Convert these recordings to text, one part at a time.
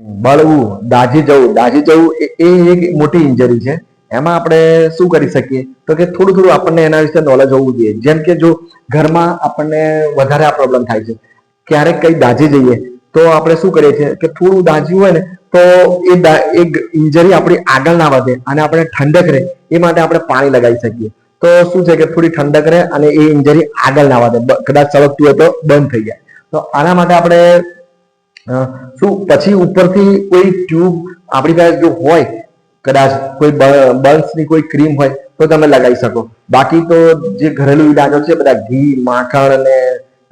બળવું, દાઝી જવું. દાઝી જવું એ એક મોટી ઇન્જરી છે. એમાં આપણે શું કરી શકીએ? તો કે થોડું થોડું આપણને એના વિશે નોલેજ હોવું જોઈએ. જેમ કે જો ઘરમાં આપણને વધારે આ પ્રોબ્લેમ થાય છે. ક્યારેક કઈ દાઝી જઈએ, તો આપણે શું કરીએ છીએ કે થોડું દાઝ્યું હોય ને, તો એ દા- એ ઇન્જરી આપણી આગળ ના વધે અને આપણે ઠંડક રહે. એ માટે આપણે પાણી લગાવી શકીએ. તો શું છે કે થોડી ઠંડક રહે અને એ ઇન્જરી આગળ ના વધે. કદાચ સળગતું હોય તો બંધ થઈ જાય. તો આના માટે આપણે શું પછી ઉપરથી કોઈ ટ્યુબ આપણી પાસે જો હોય, કદાચ કોઈ બર્ન્સની કોઈ ક્રીમ હોય, તો તમે લગાવી શકો. બાકી તો જે ઘરેલું ઇલાજો છે, બધા ઘી, માખણ ને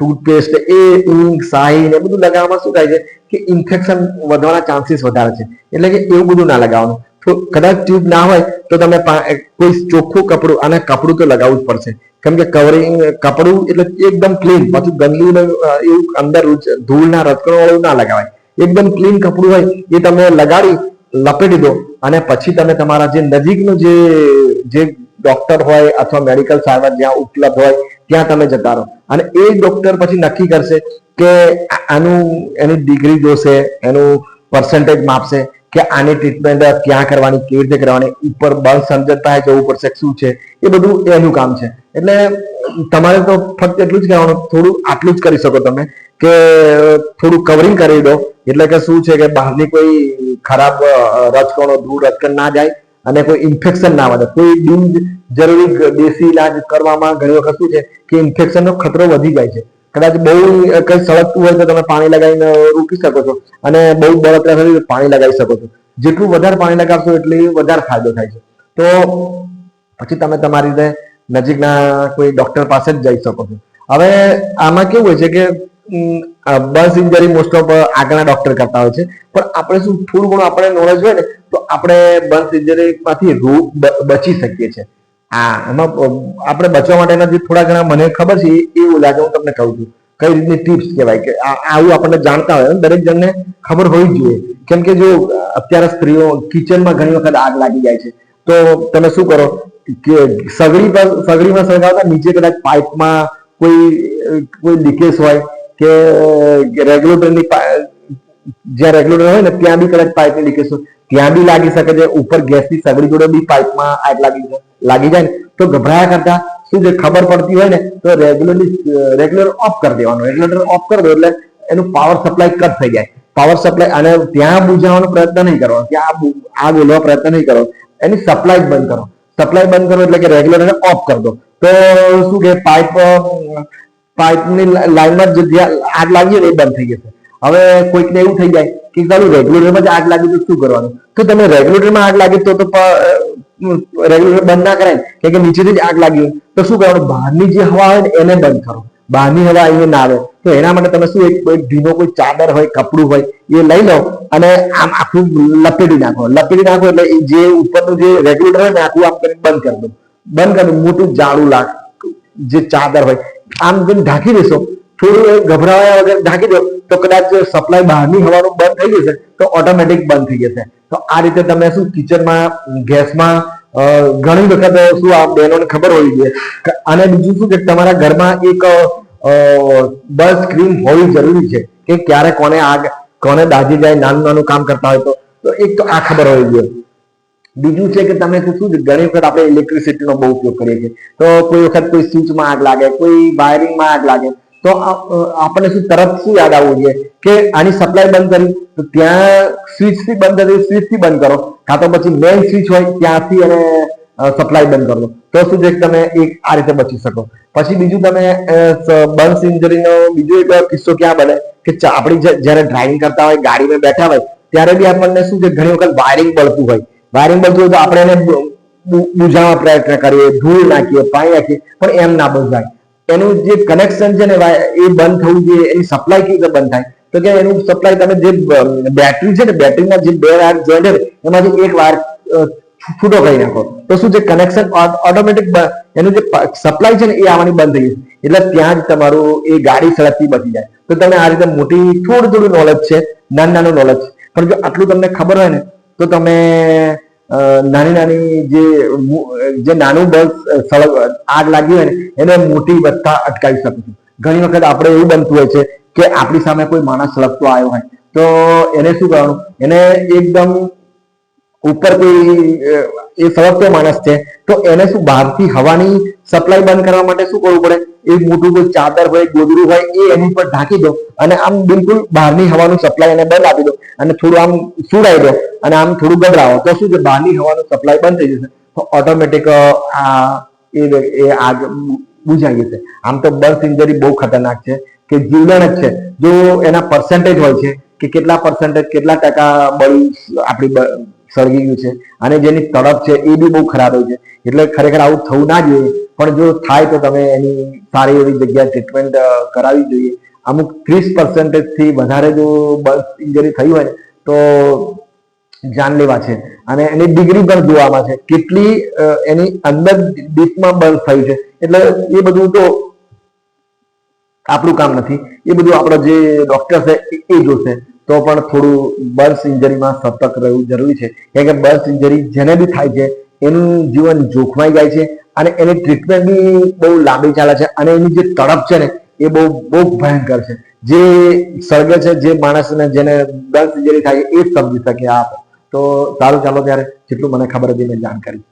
ટૂથપેસ્ટ એ ઇંક શાહી ને બધું લગાવવામાં શું થાય છે કે ઇન્ફેક્શન વધવાના ચાન્સીસ વધારે છે. એટલે કે એવું બધું ના લગાવવાનું. તો કદાચ ટ્યુબ ના હોય, તો તમે કોઈ ચોખ્ખું કપડું અને કપડું તો લગાવવું જ પડશે. કેમ કે કવરિંગ કપડું એટલે એકદમ ક્લીન પાછું ગંદલી એવું અંદર ધૂળના રજકણો વાળું ના લગાવાય. એકદમ ક્લીન કપડું હોય એ તમે લગાડી, લપેટી દો. અને પછી તમે તમારા જે નજીકનું જે જે ડોક્ટર હોય અથવા મેડિકલ સારવાર જ્યાં ઉપલબ્ધ હોય, ત્યાં તમે જતા રહો. અને એ ડોક્ટર પછી નક્કી કરશે કે આનું એની ડિગ્રી જોશે, એનું પર્સન્ટેજ માપશે. કે આની ટ્રીટમેન્ટ ક્યાં કરવાની, કેવી રીતે કરવાની, ઉપર બળ સમજતા જવું પડશે, શું છે, એ બધું એનું કામ છે. એટલે તમારે તો ફક્ત એટલું જ કહેવાનું, થોડું આટલું જ કરી શકો તમે, કે થોડું કવરિંગ કરી દો, એટલે કે શું છે કે બહારની કોઈ ખરાબ રજકણો ધૂળ રજકણ ના જાય અને કોઈ ઇન્ફેક્શન ના વધે. કોઈ બિન જરૂરી દેશી ઇલાજ કરવામાં ઘણી વખત શું છે કે ઇન્ફેક્શનનો ખતરો વધી જાય છે. કદાચ બહુ કઈ સળગતું હોય તો તમે પાણી લગાવીને રોકી શકો છો. અને બહુ બળતરા થતી પાણી લગાવી શકો છો. જેટલું વધારે પાણી લગાવશો એટલી વધારે ફાયદો થાય છે. તો પછી તમે તમારી રીતે નજીકના કોઈ ડોક્ટર પાસે જ જઈ શકો છો. હવે આમાં કેવું હોય છે કે બસ ઇન્જરી મોસ્ટ ઓફ આગળના ડોક્ટર કરતા હોય છે. પણ આપણે શું થોડું ઘણું આપણે નોલેજ હોય ને, તો આપણે બસ ઇન્જરી માંથી બચી શકીએ છીએ. હા, એમાં આપણે બચવા માટેના જે થોડા ઘણા મને ખબર છે, એ લાગે, હું તમને કહું છું. કઈ રીતની ટિપ્સ કહેવાય કે આવું આપણને જાણતા હોય દરેક જણને ખબર હોવી જોઈએ. કેમ કે જો, અત્યારે સ્ત્રીઓ કિચનમાં ઘણી વખત આગ લાગી જાય છે. તો તમે શું કરો, કે સગડી પર, સગડીમાં સળગાવતા નીચે કદાચ પાઇપમાં કોઈ કોઈ લીકેજ હોય, કે રેગ્યુલેટરની જ્યાં રેગ્યુલેટર હોય ને, ત્યાં બી કદાચ પાઇપની લીકેજ હોય. ત્યાં બી લાગી શકે છે, ઉપર ગેસની સગડી જોડે બી પાઇપમાં આગ લાગી જાય લાગી જાય ને, તો ગભરાયા કરતા શું છે ખબર પડતી હોય ને, તો રેગ્યુલરલી રેગ્યુલર ઓફ કરી દેવાનું. રેગ્યુલેટર ઓફ કરી દો એટલે એનું પાવર સપ્લાય કટ થઈ જાય. પાવર સપ્લાય અને ત્યાં બુઝાવવાનો પ્રયત્ન નહીં કરવાનો. ત્યાં આ બોલવા પ્રયત્ન નહીં કરો એની સપ્લાય બંધ કરો. સપ્લાય બંધ કરો એટલે કે રેગ્યુલેટર ઓફ કરી દો. તો શું કે પાઇપ પાઇપની લાઈનમાં જ આગ લાગી એ બંધ થઈ જશે. હવે કોઈકને એવું થઈ જાય કે ચાલુ રેગ્યુલેટરમાં જ આગ લાગી તો શું કરવાનું? તો તમે રેગ્યુલેટરમાં આગ લાગી તો રેગ્યુલેટર બંધ ના કરાય કે કે નીચેથી જ આગ લાગી હોય. તો શું કરવાનું? બહારની જે હવા હોય ને, એને બંધ કરો. બહારની હવા અહીંયા ના આવે. તો એના માટે તમે શું એક ભીનો કોઈ ચાદર હોય, કપડું હોય, એ લઈ લો અને આમ આખું લપેટી નાખો. લપેટી નાખો એટલે જે ઉપરનું જે રેગ્યુલેટર હોય ને, આખું આમ કરીને બંધ કરી દો. બંધ કરી મોટું જાડું લાગ જે ચાદર હોય, આમ જેમ ઢાંકી દેશો, થોડું ગભરાયા વગર ઢાંકી દો, તો કદાચ સપ્લાય બહારની હવાનું બંધ થઈ જશે, તો ઓટોમેટિક બંધ થઈ જશે. તો આ રીતે તમે શું કિચનમાં, ગેસમાં ઘણી વખત શું આ બહેનોને ખબર હોવી જોઈએ. અને બીજું શું કે તમારા ઘરમાં એક બસ ક્રીમ હોવી જરૂરી છે કે ક્યારે કોને આગ, કોને દાજી જાય, નાનું નાનું કામ કરતા હોય તો. એક તો આ ખબર હોવી જોઈએ. બીજું છે કે તમે શું ઘણી વખત આપણે ઇલેક્ટ્રિસિટીનો બહુ ઉપયોગ કરીએ છીએ. તો કોઈ વખત કોઈ સ્વિચમાં આગ લાગે, કોઈ વાયરિંગમાં આગ લાગે તો આપણને શું તરત શું યાદ આવવું જોઈએ? કે આની સપ્લાય બંધ કરી, તો ત્યાં સ્વિચથી બંધ કરી સ્વિચથી બંધ કરો. કાં તો પછી મેઇન સ્વિચ હોય, ત્યાંથી અને સપ્લાય બંધ કરો. તો શું છે તમે એક આ રીતે બચી શકો. પછી બીજું તમે બંધ ઇન્જરીનો બીજો એક કિસ્સો ક્યાં બને? કે આપણી જ્યારે ડ્રાઇવિંગ કરતા હોય, ગાડીમાં બેઠા હોય, ત્યારે બી આપણને શું છે, ઘણી વખત વાયરિંગ બળતું હોય. વાયરિંગ બળતું હોય તો આપણે એને બુ- બુ- પ્રયત્ન કરીએ, ધૂળ નાખીએ, પાણી નાખીએ, પણ એમ ના બુઝાય. એનું જે કનેક્શન છે ને એ બંધ થવું જોઈએ, એની સપ્લાય કેવી રીતે બંધ થાય? તો કે એનું સપ્લાય તમે જે બેટરી છે ને બેટરીના જે બે વાર જોઈન્ટ એમાંથી એક વાર છૂટો કરી નાખો. તો શું છે કનેક્શન ઓટોમેટિક એનું જે સપ્લાય છે ને, એ આવવાની બંધ થઈ જશે એટલે ત્યાં જ તમારું એ ગાડી સળગતી બચી જાય. તો તમે આ રીતે મોટી થોડું થોડું નોલેજ છે, નાનું નાનું નોલેજ પણ જો આટલું તમને ખબર હોય ને, તો તમે નાની નાની જે જે નાનું બસ સળગ, આગ લાગી હોય ને, એને મોટી વધતા અટકાવી શકું છું. ઘણી વખત આપણે એવું બનતું હોય છે કે આપણી સામે કોઈ માણસ સળગતો આવ્યો હોય. તો એને શું કરવાનું? એને એકદમ ઉપર કોઈ એ સળગતો માણસ છે. તો એને શું બહારથી હવાની સપ્લાય બંધ કરવા માટે શું કરવું પડે? એ મોટું કોઈ ચાદર હોય ગોદરું હોય, એ એની પર ઢાંકી દો અને આમ બિલકુલ બહારની હવાનું સપ્લાય એને બંધ આપી દો. અને થોડું આમ સુડાઈ દો અને આમ થોડું ગભરાવો. તો શું છે? બહારની હવાનું સપ્લાય બંધ થઈ જશે. તો ઓટોમેટિક આ, એ આગ બુઝાઈ જશે. આમ તો બર્થ ઇન્જરી બહુ ખતરનાક છે કે જીવલેણ જ છે. જો એના પર્સન્ટેજ હોય છે કે કેટલા પર્સન્ટેજ કેટલા ટકા બળી આપણી સળગી ગયું છે. અને જેની તડપ છે એ બી બહુ ખરાબ હોય છે. એટલે ખરેખર આવું થવું ના જોઈએ. પણ જો થાય તો તમે એની સારી એવી જગ્યાએ ટ્રીટમેન્ટ કરાવવી જોઈએ. અમુક ત્રીસ પર્સન્ટેજથી વધારે જો બર્થ ઇન્જરી થઈ હોય તો જાનલેવા છે. અને એની ડિગ્રી પણ જોવામાં છે. કેટલી એની અંદર ડીપમાં બર્થ થયું છે. એટલે એ બધું તો આપણું કામ નથી. એ બધું આપણો જે ડોક્ટર છે એ જોશે. તો પણ થોડું બર્થ ઇન્જરીમાં સતર્ક રહેવું જરૂરી છે. કારણ કે બર્થ ઇન્જરી જેને બી થાય છે, એનું જીવન જોખમાઈ જાય છે અને એની ટ્રીટમેન્ટ બી બહુ લાંબી ચાલે છે અને એની જે તડપ છે ને, એ બહુ બહુ ભયંકર છે. જે સળગે છે, જે માણસને જેને બર્થ ઇન્જરી થાય એ સમજી શકે આપ તો. સારું ચાલો ત્યારે જેટલું મને ખબર હતી મેં જાણ કરી